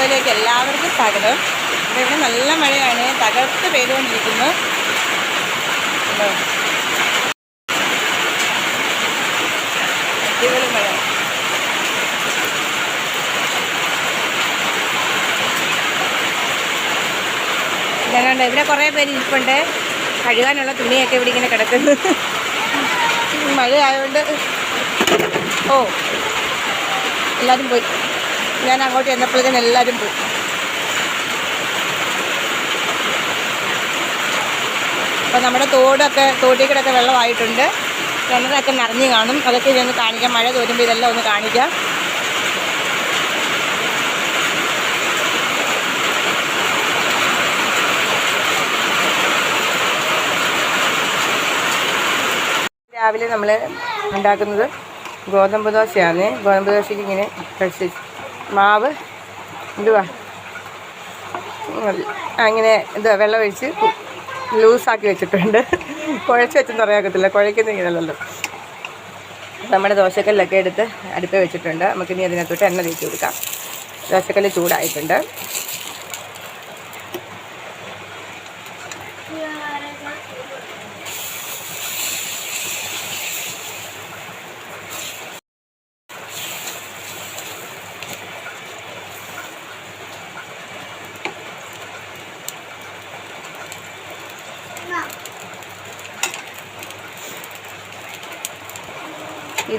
വ്ലോഗിലേക്ക് എല്ലാവർക്കും സ്വാഗതം. ഇവിടെ ഇവിടെ നല്ല മഴയാണ്. തകർത്ത് പെയ്തുകൊണ്ടിരിക്കുന്നു. കണ്ടോ? അടിപൊളി മഴ. ഇതുകൊണ്ട് ഇവിടെ കുറേ പേര് ഇരിപ്പുണ്ട്. കഴുകാനുള്ള തുണിയൊക്കെ ഇവിടെ ഇങ്ങനെ കിടക്കുന്നു. മഴ ആയതുകൊണ്ട് ഓ എല്ലാവരും പോയി. ഞാൻ അങ്ങോട്ട് ചെന്നപ്പോഴത്തേന് എല്ലാവരും പോയി. അപ്പോൾ നമ്മുടെ തോടൊക്കെ തോട്ടിൽ കൂടെയൊക്കെ വെള്ളമായിട്ടുണ്ട്. കിണറൊക്കെ നിറഞ്ഞു കാണും. അതൊക്കെ ഇതൊന്ന് കാണിക്കാം. മഴ തോരുമ്പോൾ ഇതെല്ലാം ഒന്ന് കാണിക്കാം. രാവിലെ നമ്മൾ ഉണ്ടാക്കുന്നത് ഗോതമ്പ് ദോശയാണ്. ഗോതമ്പ് ദോശയ്ക്ക് ഇങ്ങനെ കഴിച്ച് മാവ് എന്തുവാ അങ്ങനെ എന്താ വെള്ളമൊഴിച്ച് ലൂസാക്കി വെച്ചിട്ടുണ്ട്. കുഴച്ച് വെച്ചെന്ന് പറയാക്കത്തില്ല കുഴയ്ക്കുന്നില്ലല്ലോ നമ്മുടെ ദോശക്കല്ലൊക്കെ എടുത്ത് അടുപ്പ് വെച്ചിട്ടുണ്ട്. നമുക്കിനി അതിനകത്തോട്ട് എണ്ണ തേച്ച് കൊടുക്കാം. ദോശക്കല്ല് ചൂടായിട്ടുണ്ട്.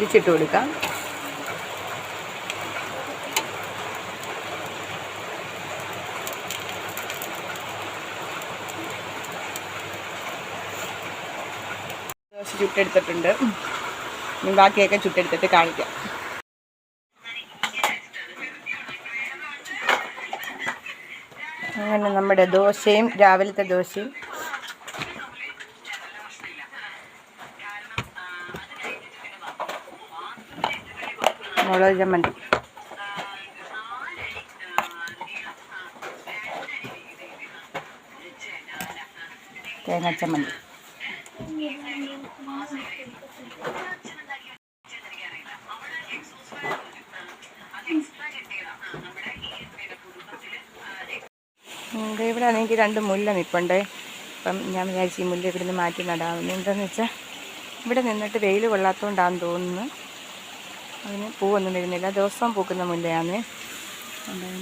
തിരിച്ചിട്ട് കൊടുക്കാം. ദോശ ചുട്ടെടുത്തിട്ടുണ്ട് ബാക്കിയൊക്കെ ചുട്ടെടുത്തിട്ട് കാണിക്കാം. അങ്ങനെ നമ്മുടെ ദോശയും രാവിലത്തെ ദോശയും മുളക് ചമ്മന്തി തേങ്ങ ചമ്മന്തി ഇവിടെ ആണെങ്കിൽ രണ്ട് മുല്ല നിൽപ്പുണ്ടേ അപ്പം ഞാൻ വിചാരിച്ചു ഈ മുല്ല ഇവിടുന്ന് മാറ്റി നടാമെന്ന്. എന്താണെന്ന് വെച്ചാൽ ഇവിടെ നിന്നിട്ട് വെയിൽ കൊള്ളാത്തതുകൊണ്ടാണെന്ന് തോന്നുന്നു. അതിന് പൂവൊന്നും വരുന്നില്ല. ദിവസവും പൂക്കുന്ന മുല്ലയാണ്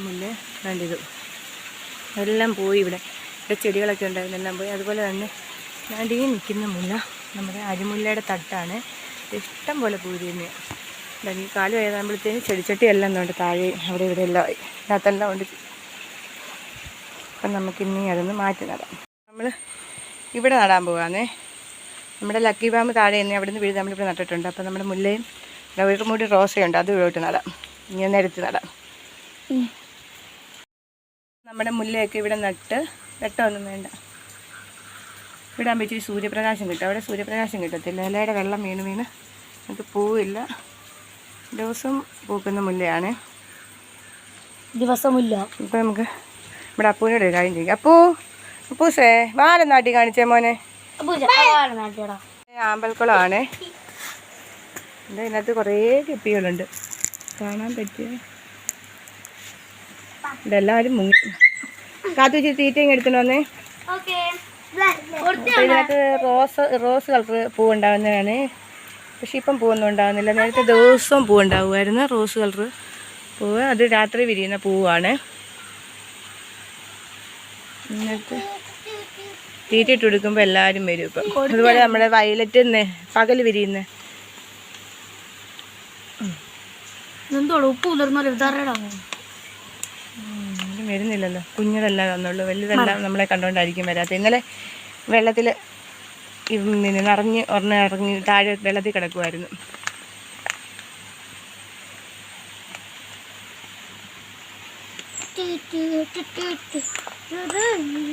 മുല്ല കണ്ടിത് എല്ലാം പോയി ഇവിടെ. ഇവിടെ ചെടികളൊക്കെ ഉണ്ടായിരുന്നു. എല്ലാം പോയി. അതുപോലെ തന്നെ ഞാൻ നിൽക്കുന്ന മുല്ല നമ്മുടെ അരിമുല്ലയുടെ തട്ടാണ്. ഇഷ്ടം പോലെ പൂരിയുന്ന ഈ കാലം വയതാകുമ്പോഴത്തേക്കും ചെടിച്ചട്ടി എല്ലാം ഉണ്ട് താഴെ അവിടെ ഇവിടെ എല്ലാം ആയി. അതിനകത്തെല്ലാം ഉണ്ട് അപ്പം നമുക്കിനി അതൊന്ന് മാറ്റി നടാം. നമ്മൾ ഇവിടെ നടാൻ പോകാന്നേ നമ്മുടെ ലക്കി ബാമ്പ് താഴെ തന്നെ അവിടെ നിന്ന് വീട് നമ്മളിവിടെ നട്ടിട്ടുണ്ട്. അപ്പം നമ്മുടെ മുല്ലയും ഒരു മുടി റോസയുണ്ട് അത് ഇവിടോട്ട് നടാം. ഇങ്ങനെ നിരത്തി നടാം. നമ്മുടെ മുല്ലയൊക്കെ ഇവിടെ നട്ട് വെട്ടമൊന്നും വേണ്ട. ഇവിടെ ആകുമ്പോൾ ഇച്ചിരി സൂര്യപ്രകാശം കിട്ടും. അവിടെ സൂര്യപ്രകാശം കിട്ടത്തില്ല. ഇലയുടെ വെള്ളം വീണ് വീണ് നമുക്ക് പൂവില്ല. ദിവസം പൂക്കുന്ന മുല്ലയാണ്. ദിവസമില്ല. ഇപ്പം നമുക്ക് ഇവിടെ അപ്പൂനോട് ഒരു കാര്യം ചെയ്യാം അപ്പൂ അപ്പൂസേ വാരം നാട്ടി കാണിച്ചേ മോനെ. ആമ്പൽക്കുളമാണ്. ഇത് ഇതിനകത്ത് കുറേ കിപ്പികളുണ്ട്. കാണാൻ പറ്റിയ ഇതെല്ലാവരും മുങ്ങി കാത്തു വെച്ച് തീറ്റയും എടുത്തിട്ട് വന്നേ. ഇതിനകത്ത് റോസ് റോസ് കളർ പൂ ഉണ്ടാകുന്നതാണ് പക്ഷെ ഇപ്പം പൂവൊന്നും ഉണ്ടാവുന്നില്ല. നേരത്തെ ദിവസവും പൂ ഉണ്ടാകുമായിരുന്നു റോസ് കളർ പൂവ് അത് രാത്രി വിരിയുന്ന പൂവാണ്. എന്നിട്ട് തീറ്റിട്ട് കൊടുക്കുമ്പോൾ എല്ലാവരും വരും ഇപ്പം. അതുപോലെ നമ്മുടെ വയലറ്റ് പകൽ വിരിയുന്ന ഉപ്പ് ഉതിർന്നൊരു വിതറടാ ആരും വരുന്നില്ലല്ലോ. കുഞ്ഞതെല്ലാം തന്നുള്ളൂ വലുതെല്ലാം നമ്മളെ കണ്ടുകൊണ്ടായിരിക്കും വരാത്ത. ഇന്നലെ വെള്ളത്തിൽ നിറഞ്ഞ് ഒരെണ്ണം ഇറങ്ങി താഴെ വെള്ളത്തിൽ കിടക്കുമായിരുന്നു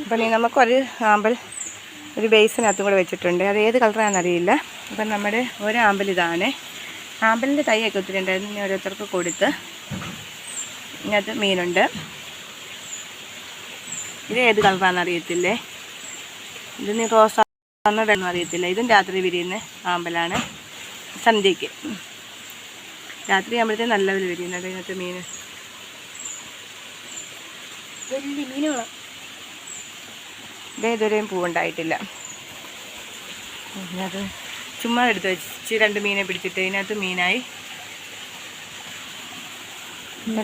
അപ്പം നീ നമുക്കൊരു ആമ്പൽ ഒരു ബേസിനകത്തും കൂടെ വെച്ചിട്ടുണ്ട്. അത് ഏത് കളറാണെന്നറിയില്ല. അപ്പം നമ്മുടെ ഒരു ആമ്പൽ ഇതാണ്. ആമ്പലിന്റെ തൈയൊക്കെ ഒത്തിരി ഉണ്ടായിരുന്നു ഇനി ഓരോരുത്തർക്ക് കൊടുത്ത് ഇതിനകത്ത് മീനുണ്ട്. ഇത് ഏത് കളറാണെന്ന് അറിയത്തില്ലേ? ഇത് നീ റോസ് ആണെന്ന് അറിയത്തില്ല. ഇതും രാത്രി വിരിയുന്ന ആമ്പലാണ്. സന്ധ്യയ്ക്ക്. രാത്രി ആകുമ്പോഴത്തേക്കും നല്ല വില വിരിയുന്നുണ്ട് ഇതിനകത്ത് മീൻ. ഇതേ ഇതുവരെയും പൂവുണ്ടായിട്ടില്ല. അത് ചുമ്മാ എടുത്ത് വെച്ച് രണ്ട് മീനെ പിടിച്ചിട്ട് ഇതിനകത്ത് മീനായി.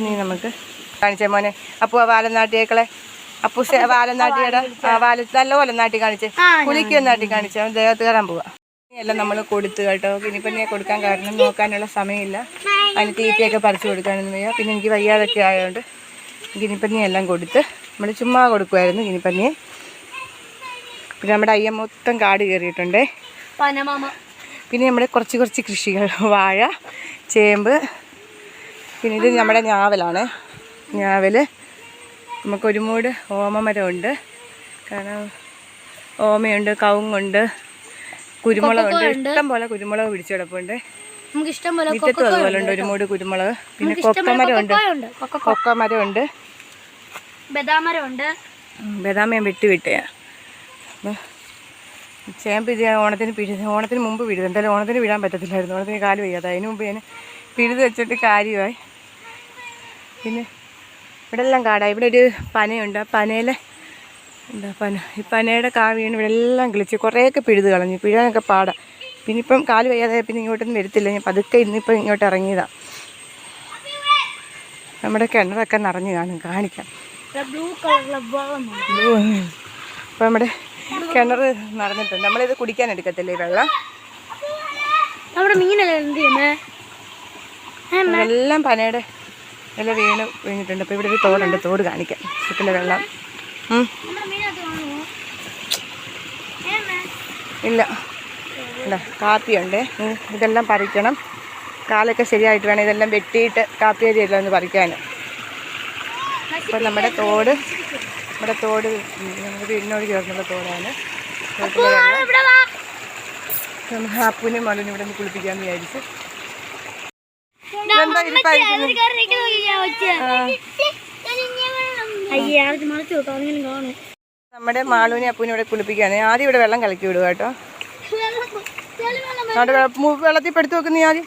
നീ നമുക്ക് കാണിച്ചേ മോനെ. അപ്പു ആ വാലനാട്ടിയേക്കളെ. അപ്പു വാലനാട്ടിയുടെ ആ വാല നല്ലപോലെ നാട്ടി കാണിച്ചേ. ആ, കുളിക്കും നാട്ടി കാണിച്ചേ. അവൻ ദേഹത്ത് കയറാൻ പോവാ. എല്ലാം നമ്മൾ കൊടുത്തു കേട്ടോ. ഗിനിപ്പന്നിയെ കൊടുക്കാൻ കാരണം നോക്കാനുള്ള സമയമില്ല. അതിന് തീറ്റയൊക്കെ പറിച്ചു കൊടുക്കാനൊന്നും വയ്യ. പിന്നെ എനിക്ക് വയ്യാതൊക്കെ ആയതുകൊണ്ട് ഗിനിപ്പന്നിയെ എല്ലാം കൊടുത്ത് നമ്മൾ ചുമ്മാ കൊടുക്കുമായിരുന്നു ഗിനിപ്പന്നിയെ പിന്നെ നമ്മുടെ അയ്യ മൊത്തം കാട് കയറിയിട്ടുണ്ടേ. പനമാമ. പിന്നെ നമ്മുടെ കുറച്ച് കുറച്ച് കൃഷികൾ. വാഴ ചേമ്പ് പിന്നെ ഇത് നമ്മുടെ ഞാവലാണ്. ഞാവൽ നമുക്ക് ഒരു മൂട് ഓമമരമുണ്ട്. കാരണം ഓമയുണ്ട് കവുങ്ങുണ്ട് കുരുമുളകുണ്ട്. ഇഷ്ടം പോലെ കുരുമുളക് പിടിച്ചു കിടപ്പുണ്ട്. മുറ്റത്തും അതുപോലെ ഉണ്ട് ഒരു മൂട് കുരുമുളക്. പിന്നെ കൊക്കമരമുണ്ട്. ഉണ്ട് കൊക്കമരം കൊക്കമരമുണ്ട്. ബദാമരമുണ്ട്. ഉണ്ട് ബദാമയം വെട്ടി വിട്ടയാ. ചേമ്പ് ഇത് ഓണത്തിന് പിഴുത് ഓണത്തിന് മുമ്പ് പിഴുത് എന്തായാലും ഓണത്തിന് വിടാൻ പറ്റത്തില്ലായിരുന്നു. ഓണത്തിന് കാൽ വയ്യാതെ. അതിന് മുമ്പ് ഞാൻ പിഴുത് വെച്ചിട്ട് കാര്യമായി. പിന്നെ ഇവിടെ എല്ലാം കാടായി ഇവിടെ ഒരു പനയുണ്ട്. ആ പനയിലെ എന്താ പന? ഈ പനയുടെ കാവിയാണ് വീണ് ഇവിടെ എല്ലാം കിളിച്ച് കുറേയൊക്കെ പിഴുത് കളഞ്ഞു. പിഴാനൊക്കെ പാടാം. പിന്നെ ഇപ്പം കാൽ വയ്യാതെ പിന്നെ ഇങ്ങോട്ടൊന്നും വരത്തില്ല. ഞാൻ പതുക്കെ ഇന്നിപ്പം ഇങ്ങോട്ട് ഇറങ്ങിയതാണ് നമ്മുടെ കിണറൊക്കെ നിറഞ്ഞു കാണും. കാണിക്കാം. ബ്ലൂ കളറിലെ വെള്ളം അപ്പോൾ നമ്മുടെ കിണർ നിറഞ്ഞിട്ടുണ്ട്. നമ്മളിത് കുടിക്കാൻ എടുക്കത്തില്ലേ വെള്ളം? നമ്മുടെ മീനല്ലേ എന്ത് ചെയ്യുന്നേ? എല്ലാം പനയുടെ ഇല വീണ് വീണിട്ടുണ്ട്. അപ്പോൾ ഇവിടെ ഒരു തോടുണ്ട്. തോട് കാണിക്കാം. ചുറ്റിലെ വെള്ളം. ഇല്ല. ഇല്ല കാപ്പിയുണ്ട്. ഇതെല്ലാം പറിക്കണം. കാലൊക്കെ ശരിയായിട്ട് വേണം. ഇതെല്ലാം വെട്ടിയിട്ട് കാപ്പി അരിയെല്ലാം ഒന്ന് പറിക്കാൻ അപ്പോൾ നമ്മുടെ തോട് നമ്മുടെ തോട് നമ്മുടെ വീടിനോട് ചേർന്നുള്ള തോടാണ്. തോട്ടിലെ വെള്ളം ഇവിടെ ഇവിടെ നിന്ന് കുളിപ്പിക്കാന്ന് വിചാരിച്ചു. നമ്മുടെ മാളൂനെ അപ്പൂനെ ഇവിടെ കുളിപ്പിക്കാണ് ആദ്യം ഇവിടെ വെള്ളം കലക്കി വിടുക കേട്ടോ? വെള്ളത്തിൽ പെടുത്തു വെക്കുന്ന ആദ്യം.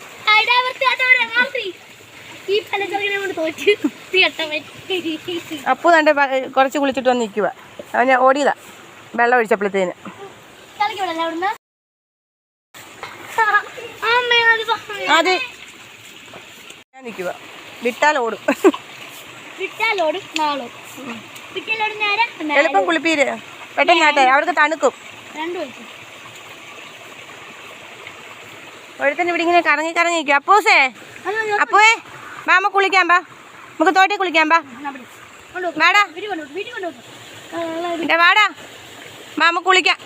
ഈ പലചരക്കിനെ കൊണ്ട് തോറ്റ് കേട്ട അപ്പു തന്റെ കുറച്ച് കുളിച്ചിട്ട് വന്ന് നിൽക്കുക ഞാൻ ഓടിയതാ. വെള്ളം ഒഴിച്ചപ്പോഴത്തേന്. അത് ഞാൻ നിൽക്കുക വിട്ടാൽ ഓടും. എളുപ്പം കുളിപ്പീര്. പെട്ടെന്ന് ആട്ടെ അവർക്ക് തണുക്കും. ഒഴുത്തന്നെ ഒരുത്തന്നെ ഇവിടെ ഇങ്ങനെ കറങ്ങി കറങ്ങി നിൽക്കും അപ്പൂസേ അപ്പുവേ. വാ അമ്മ കുളിക്കാൻ പാ നമുക്ക് തോട്ടി കുളിക്കാൻ പാ വാടാ. ഇതാ വാടാ. മാമ കുളിക്കാം.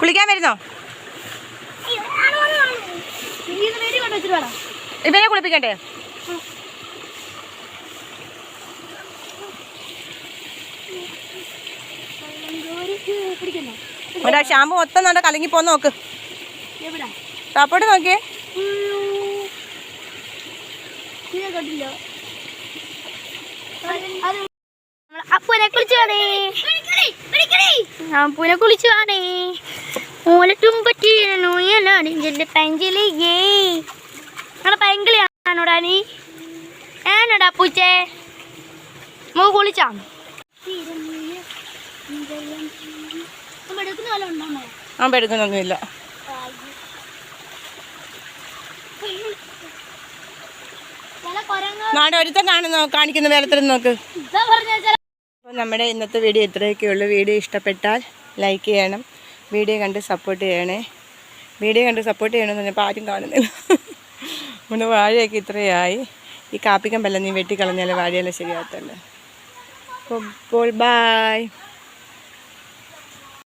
കുളിക്കാൻ വരുന്നോ? ഇവരെ ഇവനെ കുളിപ്പിക്കണ്ടേ? ഒരാ ഷാമ്പു മൊത്തം നല്ല കലങ്ങി പോന്ന് നോക്ക്. തപ്പോട്ട് നോക്കിയേ. കണ്ടില്ല. അപ്പൂനെ കുളിച്ചു വേണേ അപ്പൂനെ കുളിച്ചു വേണേ ഓലട്ടും പറ്റിയ നിങ്ങളെ പൈങ്കിളിയാണോടാ നീ? ഏനടാ പൂച്ചേ? മോ കുളിച്ചാ? ആ എടുക്കുന്നൊന്നുമില്ല. നാടെ ഒരുത്തം കാണുന്ന കാണിക്കുന്ന വേലത്തിൽ നോക്ക്. അപ്പോൾ നമ്മുടെ ഇന്നത്തെ വീഡിയോ ഇത്രയൊക്കെ ഉള്ളു. വീഡിയോ ഇഷ്ടപ്പെട്ടാൽ ലൈക്ക് ചെയ്യണം. വീഡിയോ കണ്ട് സപ്പോർട്ട് ചെയ്യണേ. വീഡിയോ കണ്ട് സപ്പോർട്ട് ചെയ്യണമെന്ന് പറഞ്ഞപ്പോൾ ആരും കാണുന്നില്ല. നമ്മുടെ വാഴയൊക്കെ ഇത്രയായി. ഈ കാപ്പിക്കമ്പല്ല നീ വെട്ടിക്കളഞ്ഞാൽ വാഴയെല്ലാം ശരിയാകത്തുള്ളൂ. അപ്പോൾ ബോൾ ബായ്